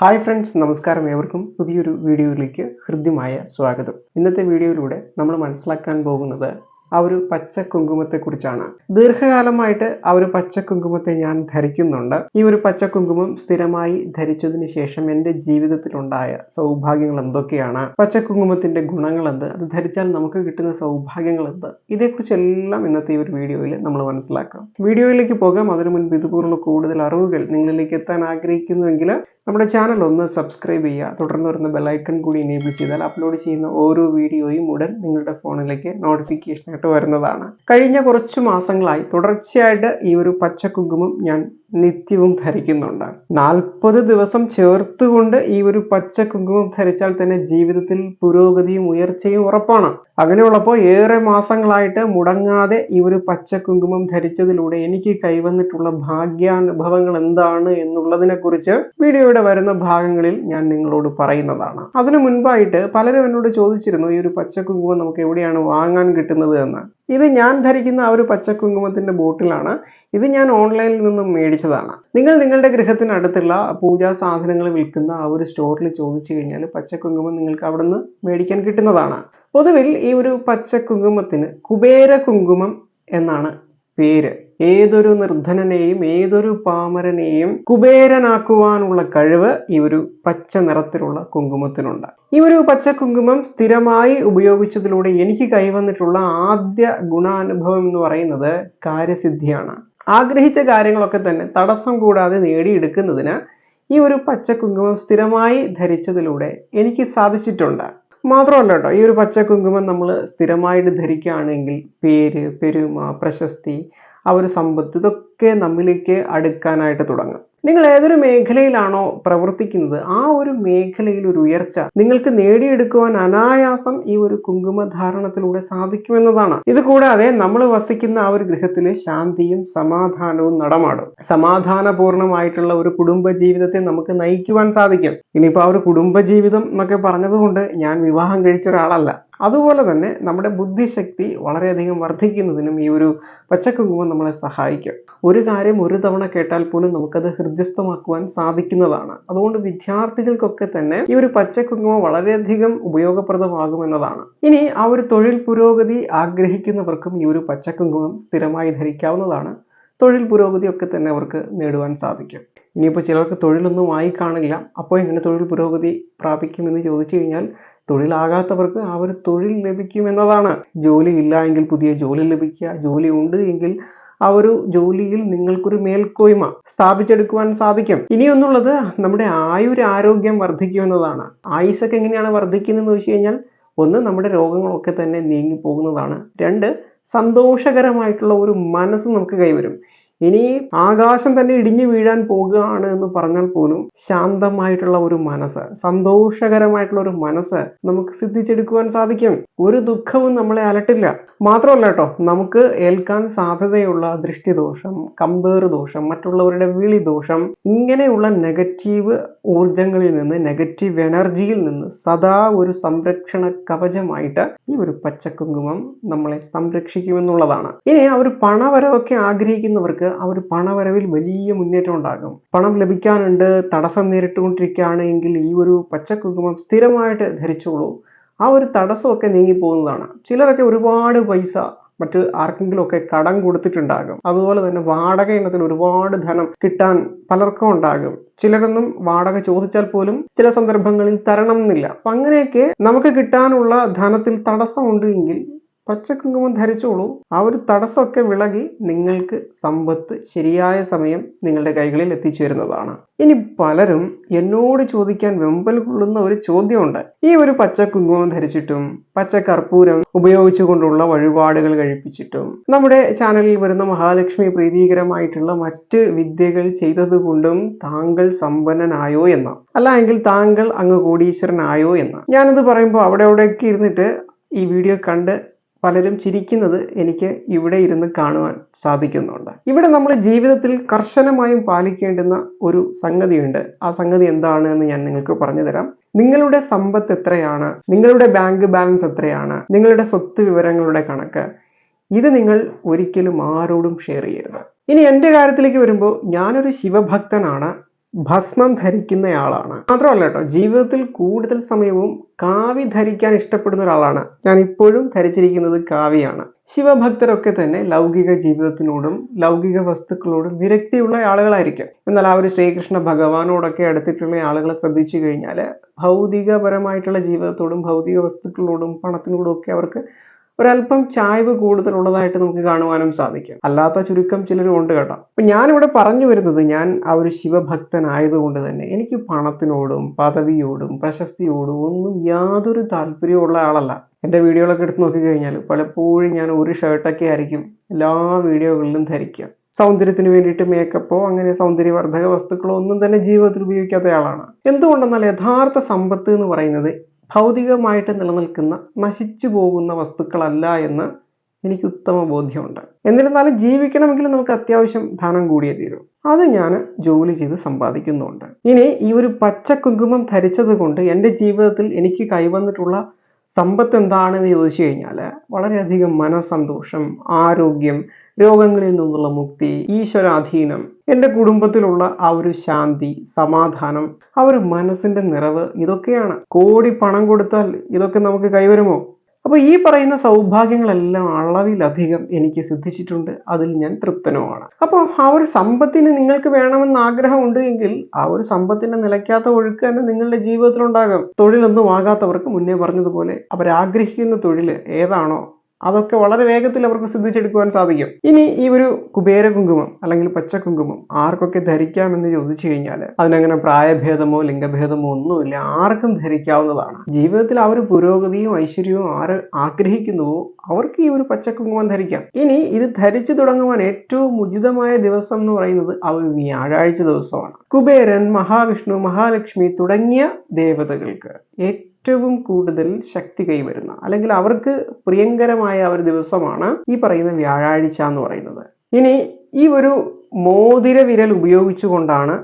Hi friends നമസ്കാരം ഏവർക്കും. പുതിയൊരു വീഡിയോയിലേക്ക് ഹൃദ്യമായ സ്വാഗതം. ഇന്നത്തെ വീഡിയോയിലൂടെ നമ്മൾ മനസ്സിലാക്കാൻ പോകുന്നത് ആ ഒരു പച്ച കുങ്കുമത്തെക്കുറിച്ചാണ്. ദീർഘകാലമായിട്ട് ആ ഒരു പച്ച കുങ്കുമത്തെ ഞാൻ ധരിക്കുന്നുണ്ട്. ഈ ഒരു പച്ച കുങ്കുമം സ്ഥിരമായി ധരിച്ചതിന് ശേഷം എന്റെ ജീവിതത്തിലുണ്ടായ സൗഭാഗ്യങ്ങൾ എന്തൊക്കെയാണ്? പച്ച കുങ്കുമത്തിന്റെ ഗുണങ്ങൾ എന്ത്? അത് ധരിച്ചാൽ നമുക്ക് കിട്ടുന്ന സൗഭാഗ്യങ്ങൾ എന്ത്? ഇതേക്കുറിച്ചെല്ലാം ഇന്നത്തെ ഈ ഒരു വീഡിയോയിൽ നമ്മൾ മനസ്സിലാക്കാം. വീഡിയോയിലേക്ക് പോകാം. അതിനു മുൻപ് ഇതുപോലുള്ള കൂടുതൽ അറിവുകൾ നിങ്ങളിലേക്ക് എത്താൻ ആഗ്രഹിക്കുന്നുവെങ്കിൽ നമ്മുടെ ചാനൽ ഒന്ന് സബ്സ്ക്രൈബ് ചെയ്യുക. തുടർന്ന് വരുന്ന ബെലൈക്കൺ കൂടി എനേബിൾ ചെയ്താൽ അപ്ലോഡ് ചെയ്യുന്ന ഓരോ വീഡിയോയും ഉടൻ നിങ്ങളുടെ ഫോണിലേക്ക് നോട്ടിഫിക്കേഷനായിട്ട് വരുന്നതാണ്. കഴിഞ്ഞ കുറച്ച് മാസങ്ങളായി തുടർച്ചയായിട്ട് ഈ ഒരു പച്ച കുങ്കുമം ഞാൻ നിത്യവും ധരിക്കുന്നുണ്ട്. നാൽപ്പത് ദിവസം ചേർത്തുകൊണ്ട് ഈ ഒരു പച്ച കുങ്കുമം ധരിച്ചാൽ തന്നെ ജീവിതത്തിൽ പുരോഗതിയും ഉയർച്ചയും ഉറപ്പാണ്. അങ്ങനെയുള്ളപ്പോൾ ഏറെ മാസങ്ങളായിട്ട് മുടങ്ങാതെ ഈ ഒരു പച്ച കുങ്കുമം ധരിച്ചതിലൂടെ എനിക്ക് കൈവന്നിട്ടുള്ള ഭാഗ്യാനുഭവങ്ങൾ എന്താണ് എന്നുള്ളതിനെ കുറിച്ച് വരുന്ന ഭാഗങ്ങളിൽ ഞാൻ നിങ്ങളോട് പറയുന്നതാണ്. അതിനു മുൻപായിട്ട് പലരും എന്നോട് ചോദിച്ചിരുന്നു ഈ ഒരു പച്ചക്കുങ്കുമം നമുക്ക് എവിടെയാണ് വാങ്ങാൻ കിട്ടുന്നത് എന്ന്? ഇത് ഞാൻ ധരിക്കുന്ന ആ ഒരു പച്ചക്കുങ്കുമത്തിന്റെ ബോട്ടിലാണ്. ഇത് ഞാൻ ഓൺലൈനിൽ നിന്നും മേടിച്ചതാണ്. നിങ്ങൾ നിങ്ങളുടെ ഗൃഹത്തിനടുത്തുള്ള പൂജാ സാധനങ്ങൾ വിൽക്കുന്ന ആ ഒരു സ്റ്റോറിൽ ചോദിച്ചു കഴിഞ്ഞാൽ പച്ചക്കുങ്കുമം നിങ്ങൾക്ക് അവിടുന്ന് മേടിക്കാൻ കിട്ടുന്നതാണ്. പൊതുവിൽ ഈ ഒരു പച്ചക്കുങ്കുമത്തിന് കുബേര കുങ്കുമം എന്നാണ് പേര്. ഏതൊരു നിർധനനെയും ഏതൊരു പാമരനെയും കുബേരനാക്കുവാനുള്ള കഴിവ് ഈ ഒരു പച്ച നിറത്തിലുള്ള കുങ്കുമത്തിനുണ്ട്. ഈ ഒരു പച്ച കുങ്കുമം സ്ഥിരമായി ഉപയോഗിച്ചതിലൂടെ എനിക്ക് കൈവന്നിട്ടുള്ള ആദ്യ ഗുണാനുഭവം എന്ന് പറയുന്നത് കാര്യസിദ്ധിയാണ്. ആഗ്രഹിച്ച കാര്യങ്ങളൊക്കെ തന്നെ തടസ്സം കൂടാതെ നേടിയെടുക്കുന്നതിന് ഈ ഒരു പച്ച കുങ്കുമം സ്ഥിരമായി ധരിച്ചതിലൂടെ എനിക്ക് സാധിച്ചിട്ടുണ്ട്. മാത്രമല്ല കേട്ടോ ഈ ഒരു പച്ച കുങ്കുമം നമ്മൾ സ്ഥിരമായിട്ട് ധരിക്കുകയാണെങ്കിൽ പേര് പെരുമ പ്രശസ്തി ആ ഒരു സമ്പത്ത് ഇതൊക്കെ നമ്മിലേക്ക് അടുക്കാനായിട്ട് തുടങ്ങും. നിങ്ങൾ ഏതൊരു മേഖലയിലാണോ പ്രവർത്തിക്കുന്നത് ആ ഒരു മേഖലയിൽ ഒരു ഉയർച്ച നിങ്ങൾക്ക് നേടിയെടുക്കുവാൻ അനായാസം ഈ ഒരു കുങ്കുമധാരണത്തിലൂടെ സാധിക്കുമെന്നതാണ്. ഇത് കൂടാതെ നമ്മൾ വസിക്കുന്ന ആ ഒരു ഗൃഹത്തിലെ ശാന്തിയും സമാധാനവും നടമാടും. സമാധാനപൂർണമായിട്ടുള്ള ഒരു കുടുംബ ജീവിതത്തെ നമുക്ക് നയിക്കുവാൻ സാധിക്കും. ഇനിയിപ്പോൾ ആ ഒരു കുടുംബ ജീവിതം എന്നൊക്കെ പറഞ്ഞതുകൊണ്ട് ഞാൻ വിവാഹം കഴിച്ച ഒരാളല്ല. അതുപോലെ തന്നെ നമ്മുടെ ബുദ്ധിശക്തി വളരെയധികം വർദ്ധിക്കുന്നതിനും ഈ ഒരു പച്ചക്കുങ്കുമം നമ്മളെ സഹായിക്കും. ഒരു കാര്യം ഒരു തവണ കേട്ടാൽ പോലും നമുക്കത് ഹൃദ്യസ്ഥമാക്കുവാൻ സാധിക്കുന്നതാണ്. അതുകൊണ്ട് വിദ്യാർത്ഥികൾക്കൊക്കെ തന്നെ ഈ ഒരു പച്ചക്കുങ്കുമം വളരെയധികം ഉപയോഗപ്രദമാകുമെന്നതാണ് ഇനി ആ ഒരു തൊഴിൽ പുരോഗതി ആഗ്രഹിക്കുന്നവർക്കും ഈ ഒരു പച്ചക്കുങ്കുമം സ്ഥിരമായി ധരിക്കാവുന്നതാണ്. തൊഴിൽ പുരോഗതി ഒക്കെ തന്നെ അവർക്ക് നേടുവാൻ സാധിക്കും. ഇനിയിപ്പോൾ ചിലർക്ക് തൊഴിലൊന്നും ആയി കാണില്ല. അപ്പോൾ എങ്ങനെ തൊഴിൽ പുരോഗതി പ്രാപിക്കുമെന്ന് ചോദിച്ചു കഴിഞ്ഞാൽ തൊഴിലാകാത്തവർക്ക് ആ ഒരു തൊഴിൽ ലഭിക്കുമെന്നതാണ്. ജോലി ഇല്ല എങ്കിൽ പുതിയ ജോലി ലഭിക്കുക. ജോലി ഉണ്ട് എങ്കിൽ ആ ഒരു ജോലിയിൽ നിങ്ങൾക്കൊരു മേൽക്കോയ്മ സ്ഥാപിച്ചെടുക്കുവാൻ സാധിക്കും. ഇനിയൊന്നുള്ളത് നമ്മുടെ ആയുര ആരോഗ്യം വർദ്ധിക്കും എന്നതാണ് ആയുസൊക്കെ എങ്ങനെയാണ് വർദ്ധിക്കുന്നതെന്ന് വെച്ച് കഴിഞ്ഞാൽ ഒന്ന് നമ്മുടെ രോഗങ്ങളൊക്കെ തന്നെ നീങ്ങി പോകുന്നതാണ് രണ്ട് സന്തോഷകരമായിട്ടുള്ള ഒരു മനസ്സ് നമുക്ക് കൈവരും. ഇനി ആകാശം തന്നെ ഇടിഞ്ഞു വീഴാൻ പോകുകയാണ് എന്ന് പറഞ്ഞാൽ പോലും ശാന്തമായിട്ടുള്ള ഒരു മനസ്സ് സന്തോഷകരമായിട്ടുള്ള ഒരു മനസ്സ് നമുക്ക് സിദ്ധിച്ചെടുക്കുവാൻ സാധിക്കും. ഒരു ദുഃഖവും നമ്മളെ അലട്ടില്ല. മാത്രമല്ല കേട്ടോ നമുക്ക് ഏൽക്കാൻ സാധ്യതയുള്ള ദൃഷ്ടിദോഷം കമ്പേർ ദോഷം മറ്റുള്ളവരുടെ വിളി ദോഷം ഇങ്ങനെയുള്ള നെഗറ്റീവ് ഊർജങ്ങളിൽ നിന്ന് നെഗറ്റീവ് എനർജിയിൽ നിന്ന് സദാ ഒരു സംരക്ഷണ കവചമായിട്ട് ഈ ഒരു പച്ചക്കുങ്കുമം നമ്മളെ സംരക്ഷിക്കുമെന്നുള്ളതാണ്. ഇനി ആ ഒരു പണവരവൊക്കെ ആഗ്രഹിക്കുന്നവർക്ക് ആ ഒരു പണവരവിൽ വലിയ മുന്നേറ്റം ഉണ്ടാകും. പണം ലഭിക്കാനുണ്ട് തടസ്സം നേരിട്ടുകൊണ്ടിരിക്കുകയാണ് എങ്കിൽ ഈ ഒരു പച്ചക്കുങ്കുമം സ്ഥിരമായിട്ട് ധരിച്ചോളൂ. ആ ഒരു തടസ്സമൊക്കെ നീങ്ങിപ്പോകുന്നതാണ്. ചിലരൊക്കെ ഒരുപാട് പൈസ മറ്റ് ആർക്കെങ്കിലും ഒക്കെ കടം കൊടുത്തിട്ടുണ്ടാകും. അതുപോലെ തന്നെ വാടക ഇനത്തിൽ ഒരുപാട് ധനം കിട്ടാൻ പലർക്കും ഉണ്ടാകും. ചിലരൊന്നും വാടക ചോദിച്ചാൽ പോലും ചില സന്ദർഭങ്ങളിൽ തരണം എന്നില്ല. അപ്പൊ അങ്ങനെയൊക്കെ നമുക്ക് കിട്ടാനുള്ള ധനത്തിൽ തടസ്സമുണ്ട് എങ്കിൽ പച്ചക്കുങ്കുമം ധരിച്ചോളൂ. ആ ഒരു തടസ്സമൊക്കെ വിളകി നിങ്ങൾക്ക് സമ്പത്ത് ശരിയായ സമയം നിങ്ങളുടെ കൈകളിൽ എത്തിച്ചേരുന്നതാണ് ഇനി പലരും എന്നോട് ചോദിക്കാൻ വെമ്പൽ കൊള്ളുന്ന ഒരു ചോദ്യമുണ്ട്. ഈ ഒരു പച്ചക്കുങ്കുമം ധരിച്ചിട്ടും പച്ച കർപ്പൂരം ഉപയോഗിച്ചുകൊണ്ടുള്ള വഴിപാടുകൾ കഴിപ്പിച്ചിട്ടും നമ്മുടെ ചാനലിൽ വരുന്ന മഹാലക്ഷ്മി പ്രീതികരമായിട്ടുള്ള മറ്റ് വിദ്യകൾ ചെയ്തതുകൊണ്ടും താങ്കൾ സമ്പന്നനായോ എന്ന. അല്ല എങ്കിൽ താങ്കൾ അങ്ങ് കോടീശ്വരനായോ എന്ന. ഞാനത് പറയുമ്പോൾ അവിടെ അവിടെയൊക്കെ ഇരുന്നിട്ട് ഈ വീഡിയോ കണ്ട് പലരും ചിരിക്കുന്നത് എനിക്ക് ഇവിടെ ഇരുന്ന് കാണുവാൻ സാധിക്കുന്നുണ്ട്. ഇവിടെ നമ്മൾ ജീവിതത്തിൽ കർശനമായും പാലിക്കേണ്ടുന്ന ഒരു സംഗതിയുണ്ട്. ആ സംഗതി എന്താണ് എന്ന് ഞാൻ നിങ്ങൾക്ക് പറഞ്ഞു തരാം നിങ്ങളുടെ സമ്പത്ത് എത്രയാണ്? നിങ്ങളുടെ ബാങ്ക് ബാലൻസ് എത്രയാണ്? നിങ്ങളുടെ സ്വത്ത് വിവരങ്ങളുടെ കണക്ക്. ഇത് നിങ്ങൾ ഒരിക്കലും ആരോടും ഷെയർ ചെയ്യരുത്. ഇനി എന്റെ കാര്യത്തിലേക്ക് വരുമ്പോൾ ഞാനൊരു ശിവഭക്തനാണ്. ഭസ്മം ധരിക്കുന്നയാളാണ്. മാത്രമല്ല കേട്ടോ ജീവിതത്തിൽ കൂടുതൽ സമയവും കാവി ധരിക്കാൻ ഇഷ്ടപ്പെടുന്ന ഒരാളാണ്. ഞാൻ ഇപ്പോഴും ധരിച്ചിരിക്കുന്നത് കാവിയാണ് ശിവഭക്തരൊക്കെ തന്നെ ലൗകിക ജീവിതത്തിനോടും ലൗകിക വസ്തുക്കളോടും വിരക്തിയുള്ള ആളുകളായിരിക്കും. എന്നാൽ ആ ഒരു ശ്രീകൃഷ്ണ ഭഗവാനോടൊക്കെ അടുത്തിട്ടുള്ള ആളുകളെ ശ്രദ്ധിച്ചു കഴിഞ്ഞാൽ ഭൗതികപരമായിട്ടുള്ള ജീവിതത്തോടും ഭൗതിക വസ്തുക്കളോടും പണത്തിനോടും ഒക്കെ അവർക്ക് ഒരല്പം ചായ്വ് കൂടുതലുള്ളതായിട്ട് നമുക്ക് കാണുവാനും സാധിക്കും. അല്ലാത്ത ചുരുക്കം ചിലരും ഉണ്ട് കേട്ടോ. അപ്പൊ ഞാനിവിടെ പറഞ്ഞു വരുന്നത് ഞാൻ ആ ഒരു ശിവഭക്തനായതുകൊണ്ട് തന്നെ എനിക്ക് പണത്തിനോടും പദവിയോടും പ്രശസ്തിയോടും ഒന്നും യാതൊരു താല്പര്യമുള്ള ആളല്ല. എന്റെ വീഡിയോകളൊക്കെ എടുത്ത് നോക്കിക്കഴിഞ്ഞാൽ പലപ്പോഴും ഞാൻ ഒരു ഷർട്ടൊക്കെ ആയിരിക്കും എല്ലാ വീഡിയോകളിലും ധരിക്കുക. സൗന്ദര്യത്തിന് വേണ്ടിയിട്ട് മേക്കപ്പോ അങ്ങനെ സൗന്ദര്യവർദ്ധക വസ്തുക്കളോ ഒന്നും തന്നെ ജീവിതത്തിൽ ഉപയോഗിക്കാത്ത ആളാണ്. എന്തുകൊണ്ടെന്നാൽ യഥാർത്ഥ സമ്പത്ത് എന്ന് പറയുന്നത് ഭൗതികമായിട്ട് നിലനിൽക്കുന്ന നശിച്ചു പോകുന്ന വസ്തുക്കളല്ല എന്ന് എനിക്ക് ഉത്തമ ബോധ്യമുണ്ട്. എന്നിരുന്നാലും ജീവിക്കണമെങ്കിൽ നമുക്ക് അത്യാവശ്യം ധനം കൂടിയേ തീരൂ. അത് ഞാൻ ജോലി ചെയ്ത് സമ്പാദിക്കുന്നുണ്ട്. ഇനി ഈ ഒരു പച്ച കുങ്കുമം ധരിച്ചത് കൊണ്ട് എന്റെ ജീവിതത്തിൽ എനിക്ക് കൈവന്നിട്ടുള്ള സമ്പത്ത് എന്താണെന്ന് ചോദിച്ചു കഴിഞ്ഞാൽ വളരെയധികം മനസന്തോഷം ആരോഗ്യം രോഗങ്ങളിൽ നിന്നുള്ള മുക്തി ഈശ്വരാധീനം എന്റെ കുടുംബത്തിലുള്ള ആ ഒരു ശാന്തി സമാധാനം ആ ഒരു മനസ്സിന്റെ നിറവ് ഇതൊക്കെയാണ്. കോടി പണം കൊടുത്താൽ ഇതൊക്കെ നമുക്ക് കൈവരുമോ? അപ്പോൾ ഈ പറയുന്ന സൗഭാഗ്യങ്ങളെല്ലാം അളവിലധികം എനിക്ക് സിദ്ധിച്ചിട്ടുണ്ട്. അതിൽ ഞാൻ തൃപ്തനുമാണ്. അപ്പോൾ ആ ഒരു സമ്പത്തിന് നിങ്ങൾക്ക് വേണമെന്ന് ആഗ്രഹമുണ്ട് എങ്കിൽ ആ ഒരു സമ്പത്തിന്റെ നിലയ്ക്കാത്ത ഒഴുക്ക് തന്നെ നിങ്ങളുടെ ജീവിതത്തിലുണ്ടാകും. തൊഴിലൊന്നും ആകാത്തവർക്ക് മുന്നേ പറഞ്ഞതുപോലെ അവരാഗ്രഹിക്കുന്ന തൊഴിൽ ഏതാണോ അതൊക്കെ വളരെ വേഗത്തിൽ അവർക്ക് സിദ്ധിച്ചെടുക്കുവാൻ സാധിക്കും. ഇനി ഈ ഒരു കുബേര കുങ്കുമം അല്ലെങ്കിൽ പച്ച കുങ്കുമം ആർക്കൊക്കെ ധരിക്കാമെന്ന് ചോദിച്ചു കഴിഞ്ഞാൽ അതിനങ്ങനെ പ്രായഭേദമോ ലിംഗഭേദമോ ഒന്നുമില്ല. ആർക്കും ധരിക്കാവുന്നതാണ്. ജീവിതത്തിൽ ഒരു പുരോഗതിയും ഐശ്വര്യവും ആര് ആഗ്രഹിക്കുന്നുവോ അവർക്ക് ഈ ഒരു പച്ച കുങ്കുമം ധരിക്കാം. ഇനി ഇത് ധരിച്ചു തുടങ്ങുവാൻ ഏറ്റവും ഉചിതമായ ദിവസം എന്ന് പറയുന്നത് ഒരു വ്യാഴാഴ്ച ദിവസമാണ്. കുബേരൻ മഹാവിഷ്ണു മഹാലക്ഷ്മി തുടങ്ങിയ ദേവതകൾക്ക് ഏറ്റവും കൂടുതൽ ശക്തി കൈവരുന്ന അല്ലെങ്കിൽ അവർക്ക് പ്രിയങ്കരമായ ഒരു ദിവസമാണ് ഈ പറയുന്ന വ്യാഴാഴ്ച എന്ന് പറയുന്നത്. ഇനി ഈ ഒരു മോതിര വിരൽ ഉപയോഗിച്ചുകൊണ്ടാണ്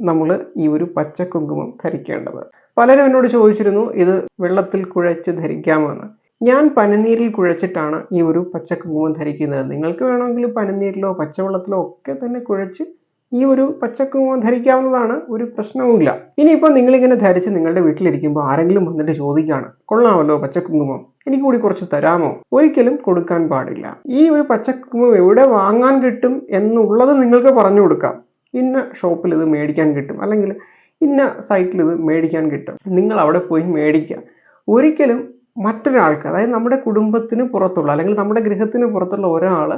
നമ്മൾ ഈ ഒരു പച്ചക്കുങ്കുമം ധരിക്കേണ്ടത്. പലരും എന്നോട് ചോദിച്ചിരുന്നു ഇത് വെള്ളത്തിൽ കുഴച്ച് ധരിക്കാമെന്ന് ഞാൻ പനിനീരിൽ കുഴച്ചിട്ടാണ് ഈ ഒരു പച്ചക്കുങ്കുമം ധരിക്കുന്നത്. നിങ്ങൾക്ക് വേണമെങ്കിൽ പനിനീരിലോ പച്ചവെള്ളത്തിലോ ഒക്കെ തന്നെ കുഴച്ച് ഈ ഒരു പച്ചക്കുമോ ധരിക്കാവുന്നതാണ് ഒരു പ്രശ്നവുമില്ല. ഇനിയിപ്പോൾ നിങ്ങളിങ്ങനെ ധരിച്ച് നിങ്ങളുടെ വീട്ടിലിരിക്കുമ്പോൾ ആരെങ്കിലും വന്നിട്ട് ചോദിക്കുകയാണ് കൊള്ളാമല്ലോ പച്ചക്കുങ്കുമം എനിക്ക് കൂടി കുറച്ച് തരാമോ? ഒരിക്കലും കൊടുക്കാൻ പാടില്ല. ഈ ഒരു പച്ചക്കുങ്കുമം എവിടെ വാങ്ങാൻ കിട്ടും എന്നുള്ളത് നിങ്ങൾക്ക് പറഞ്ഞു കൊടുക്കാം. ഇന്ന ഷോപ്പിൽ ഇത് മേടിക്കാൻ കിട്ടും അല്ലെങ്കിൽ ഇന്ന സൈറ്റിൽ ഇത് മേടിക്കാൻ കിട്ടും. നിങ്ങൾ അവിടെ പോയി മേടിക്കുക. ഒരിക്കലും മറ്റൊരാൾക്ക് അതായത് നമ്മുടെ കുടുംബത്തിന് പുറത്തുള്ള അല്ലെങ്കിൽ നമ്മുടെ ഗൃഹത്തിന് പുറത്തുള്ള ഒരാൾ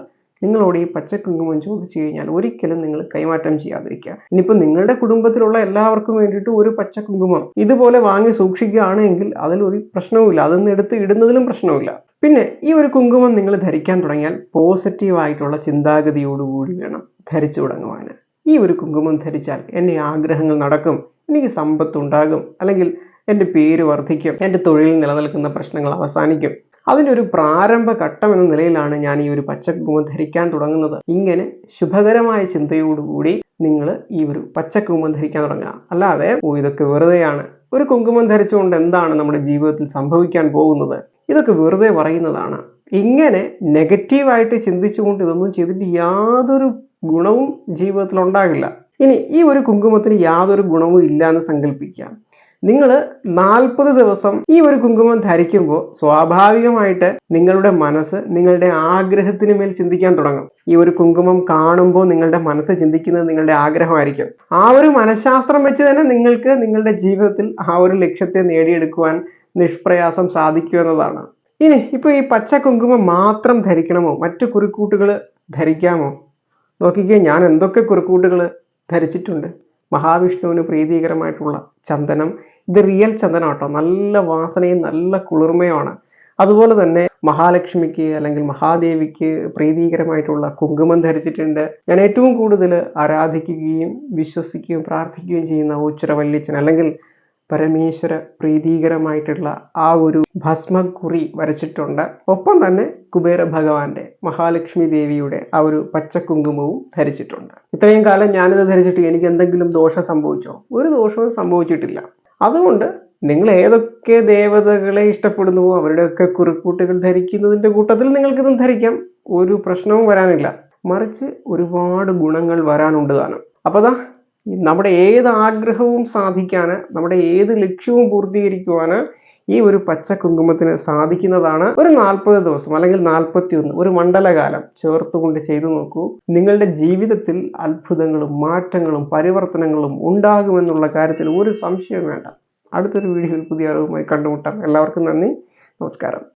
നിങ്ങളോട് ഈ പച്ചക്കുങ്കുമം ചോദിച്ചു കഴിഞ്ഞാൽ ഒരിക്കലും നിങ്ങൾ കൈമാറ്റം ചെയ്യാതിരിക്കുക. ഇനിയിപ്പോൾ നിങ്ങളുടെ കുടുംബത്തിലുള്ള എല്ലാവർക്കും വേണ്ടിയിട്ട് ഒരു പച്ചക്കുങ്കുമം ഇതുപോലെ വാങ്ങി സൂക്ഷിക്കുകയാണെങ്കിൽ അതിലൊരു പ്രശ്നവുമില്ല. അതൊന്നും എടുത്ത് ഇടുന്നതിലും പ്രശ്നവുമില്ല. പിന്നെ ഈ ഒരു കുങ്കുമം നിങ്ങൾ ധരിക്കാൻ തുടങ്ങിയാൽ പോസിറ്റീവായിട്ടുള്ള ചിന്താഗതിയോടുകൂടി വേണം ധരിച്ചു തുടങ്ങുവാൻ. ഈ ഒരു കുങ്കുമം ധരിച്ചാൽ എന്റെ ആഗ്രഹങ്ങൾ നടക്കും എനിക്ക് സമ്പത്തുണ്ടാകും അല്ലെങ്കിൽ എന്റെ പേര് വർദ്ധിക്കും എന്റെ തൊഴിൽ നിലനിൽക്കുന്ന പ്രശ്നങ്ങൾ അവസാനിക്കും. അതിന്റെ ഒരു പ്രാരംഭ ഘട്ടം എന്ന നിലയിലാണ് ഞാൻ ഈ ഒരു പച്ചക്കുങ്കുമം ധരിക്കാൻ തുടങ്ങുന്നത്. ഇങ്ങനെ ശുഭകരമായ ചിന്തയോടുകൂടി നിങ്ങൾ ഈ ഒരു പച്ചക്കുങ്കുമം ധരിക്കാൻ തുടങ്ങുക. അല്ലാതെ ഓ ഇതൊക്കെ വെറുതെയാണ്. ഒരു കുങ്കുമം ധരിച്ചുകൊണ്ട് എന്താണ് നമ്മുടെ ജീവിതത്തിൽ സംഭവിക്കാൻ പോകുന്നത്? ഇതൊക്കെ വെറുതെ പറയുന്നതാണ്. ഇങ്ങനെ നെഗറ്റീവായിട്ട് ചിന്തിച്ചുകൊണ്ട് ഇതൊന്നും ചെയ്തിട്ട് യാതൊരു ഗുണവും ജീവിതത്തിൽ ഉണ്ടാകില്ല. ഇനി ഈ ഒരു കുങ്കുമത്തിന് യാതൊരു ഗുണവും ഇല്ല എന്ന് സങ്കല്പിക്കാം. നിങ്ങൾ നാൽപ്പത് ദിവസം ഈ ഒരു കുങ്കുമം ധരിക്കുമ്പോൾ സ്വാഭാവികമായിട്ട് നിങ്ങളുടെ മനസ്സ് നിങ്ങളുടെ ആഗ്രഹത്തിന് മേൽ ചിന്തിക്കാൻ തുടങ്ങും. ഈ ഒരു കുങ്കുമം കാണുമ്പോൾ നിങ്ങളുടെ മനസ്സ് ചിന്തിക്കുന്നത് നിങ്ങളുടെ ആഗ്രഹമായിരിക്കും. ആ ഒരു മനഃശാസ്ത്രം വെച്ച് തന്നെ നിങ്ങൾക്ക് നിങ്ങളുടെ ജീവിതത്തിൽ ആ ഒരു ലക്ഷ്യത്തെ നേടിയെടുക്കുവാൻ നിഷ്പ്രയാസം സാധിക്കും എന്നതാണ്. ഇനി ഇപ്പോൾ ഈ പച്ച കുങ്കുമം മാത്രം ധരിക്കണമോ? മറ്റു കുറിക്കൂട്ടുകൾ ധരിക്കാമോ? നോക്കിക്കേ ഞാൻ എന്തൊക്കെ കുറിക്കൂട്ടുകൾ ധരിച്ചിട്ടുണ്ട്. മഹാവിഷ്ണുവിന് പ്രീതികരമായിട്ടുള്ള ചന്ദനം ഇത് റിയൽ ചന്ദനം കേട്ടോ. നല്ല വാസനയും നല്ല കുളിർമയുമാണ്. അതുപോലെ തന്നെ മഹാലക്ഷ്മിക്ക് അല്ലെങ്കിൽ മഹാദേവിക്ക് പ്രീതികരമായിട്ടുള്ള കുങ്കുമം ധരിച്ചിട്ടുണ്ട്. ഞാൻ ഏറ്റവും കൂടുതൽ ആരാധിക്കുകയും വിശ്വസിക്കുകയും പ്രാർത്ഥിക്കുകയും ചെയ്യുന്ന ഉച്ചരവല്ലിച്ചൻ അല്ലെങ്കിൽ പരമേശ്വര പ്രീതികരമായിട്ടുള്ള ആ ഒരു ഭസ്മക്കുറി വരച്ചിട്ടുണ്ട്. ഒപ്പം തന്നെ കുബേര ഭഗവാന്റെ മഹാലക്ഷ്മി ദേവിയുടെ ആ ഒരു പച്ച കുങ്കുമവും ധരിച്ചിട്ടുണ്ട്. ഇത്രയും കാലം ഞാനിത് ധരിച്ചിട്ട് എനിക്ക് എന്തെങ്കിലും ദോഷം സംഭവിച്ചോ? ഒരു ദോഷവും സംഭവിച്ചിട്ടില്ല. അതുകൊണ്ട് നിങ്ങൾ ഏതൊക്കെ ദേവതകളെ ഇഷ്ടപ്പെടുന്നുവോ അവരുടെയൊക്കെ കുറിക്കൂട്ടുകൾ ധരിക്കുന്നതിന്റെ കൂട്ടത്തിൽ നിങ്ങൾക്കിതും ധരിക്കാം. ഒരു പ്രശ്നവും വരാനില്ല. മറിച്ച് ഒരുപാട് ഗുണങ്ങൾ വരാനുണ്ട് താനും. അപ്പോൾ അതാ നമ്മുടെ ഏത് ആഗ്രഹവും സാധിക്കാന് നമ്മുടെ ഏത് ലക്ഷ്യവും പൂർത്തീകരിക്കുവാന് ഈ ഒരു പച്ച കുങ്കുമത്തിന് സാധിക്കുന്നതാണ് ഒരു നാൽപ്പത് ദിവസം അല്ലെങ്കിൽ നാൽപ്പത്തി ഒന്ന് ഒരു മണ്ഡലകാലം ചേർത്തുകൊണ്ട് ചെയ്തു നോക്കൂ. നിങ്ങളുടെ ജീവിതത്തിൽ അത്ഭുതങ്ങളും മാറ്റങ്ങളും പരിവർത്തനങ്ങളും ഉണ്ടാകുമെന്നുള്ള കാര്യത്തിൽ ഒരു സംശയം വേണ്ട. അടുത്തൊരു വീഡിയോയിൽ പുതിയ അറിവുമായി കണ്ടുമുട്ടാം. എല്ലാവർക്കും നന്ദി. നമസ്കാരം.